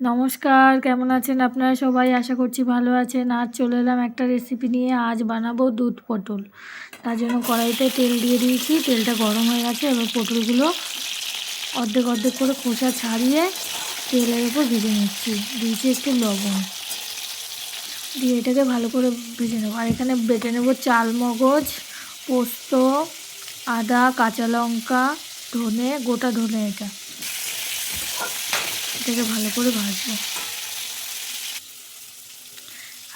নমস্কার, কেমন আছেন আপনারা সবাই? আশা করছি ভালো আছেন। আজ চলে এলাম একটা রেসিপি নিয়ে। আজ বানাবো দুধ পটল। তার জন্য কড়াইতে তেল দিয়ে দিয়েছি। তেলটা গরম হয়ে গেছে। এবার পটলগুলো অর্ধেক অর্ধেক করে খোসা ছাড়িয়ে তেলের উপর ভেজে নিচ্ছি। দিয়েছি একটু লবণ। দিয়ে এটাকে ভালো করে ভেজে নেব। আর এখানে বেটে নেব চাল মগজ পোস্ত, আদা, কাঁচা লঙ্কা, ধনে, গোটা ধনে এটা। এটাকে ভালো করে ভাজবো।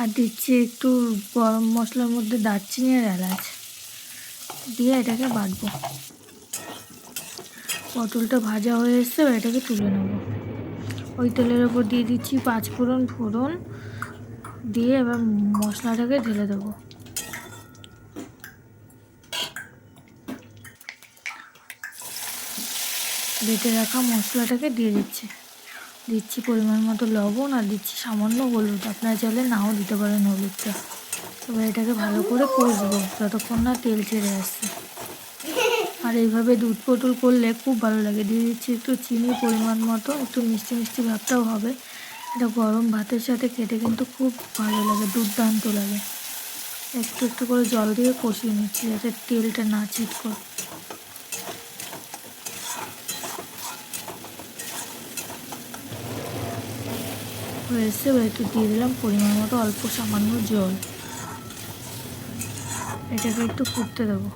আর দিচ্ছি একটু গরম মশলার মধ্যে দারচিনি আর এলাচ। দিয়ে এটাকে বাটবো। পটলটা ভাজা হয়ে এসছে এটাকে তুলে নেব। ওই তেলের ওপর দিয়ে দিচ্ছি পাঁচ ফোড়ন ফোড়ন। দিয়ে এবার মশলাটাকে ঢেলে দেবো। বেটে রাখা মশলাটাকে দিয়ে দিচ্ছি। দিচ্ছি পরিমাণ মতো লবণ আর দিচ্ছি সামান্য হলুদ। আপনারা চাইলে নাও দিতে পারেন হলুদটা। এবার এটাকে ভালো করে কষবো, যতক্ষণ না তেল ছেড়ে আসছে। আর এইভাবে দুধ পটল করলে খুব ভালো লাগে। দিয়ে দিচ্ছি একটু চিনি পরিমাণ মতো, একটু মিষ্টি মিষ্টি ভাবটাও হবে। এটা গরম ভাতের সাথে খেতে কিন্তু খুব ভালো লাগে, দুর্দান্ত লাগে। একটু একটু করে জল দিয়ে কষিয়ে নিচ্ছি যাতে তেলটা না ছিটকো। হয়ে এসছে একটু দিয়ে দিলাম পরিমাণ মতো অল্প সামান্য জল। এটাকে একটু ফুটতে দেবো।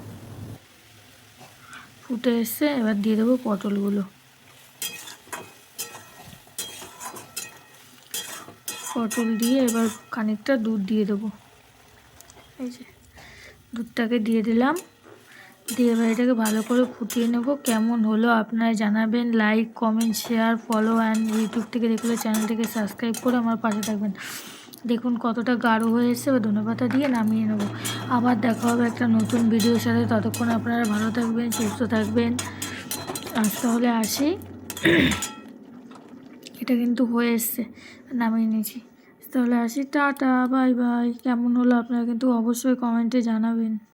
ফুটে এসছে, এবার দিয়ে দেবো পটলগুলো। পটল দিয়ে এবার খানিকটা দুধ দিয়ে দেবো। এই যে, দুধটাকে দিয়ে দিলাম। দিয়ে এবার এটাকে ভালো করে ফুটিয়ে নেব। কেমন হলো আপনারা জানাবেন। Like comment share follow and YouTube থেকে দেখলে চ্যানেলটিকে সাবস্ক্রাইব করে আমার পাশে থাকবেন। দেখুন কতটা গাঢ় হয়ে এসছে বা ধনেপাতা দিয়ে নামিয়ে নেব। আবার দেখা হবে একটা নতুন ভিডিওর সাথে। ততক্ষণ আপনারা ভালো থাকবেন, সুস্থ থাকবেন। আজ তাহলে আসি। এটা কিন্তু হয়ে এসছে, নামিয়ে নিয়েছি। তাহলে আসি। Tata, bye bye. কেমন হলো আপনারা কিন্তু অবশ্যই কমেন্টে জানাবেন।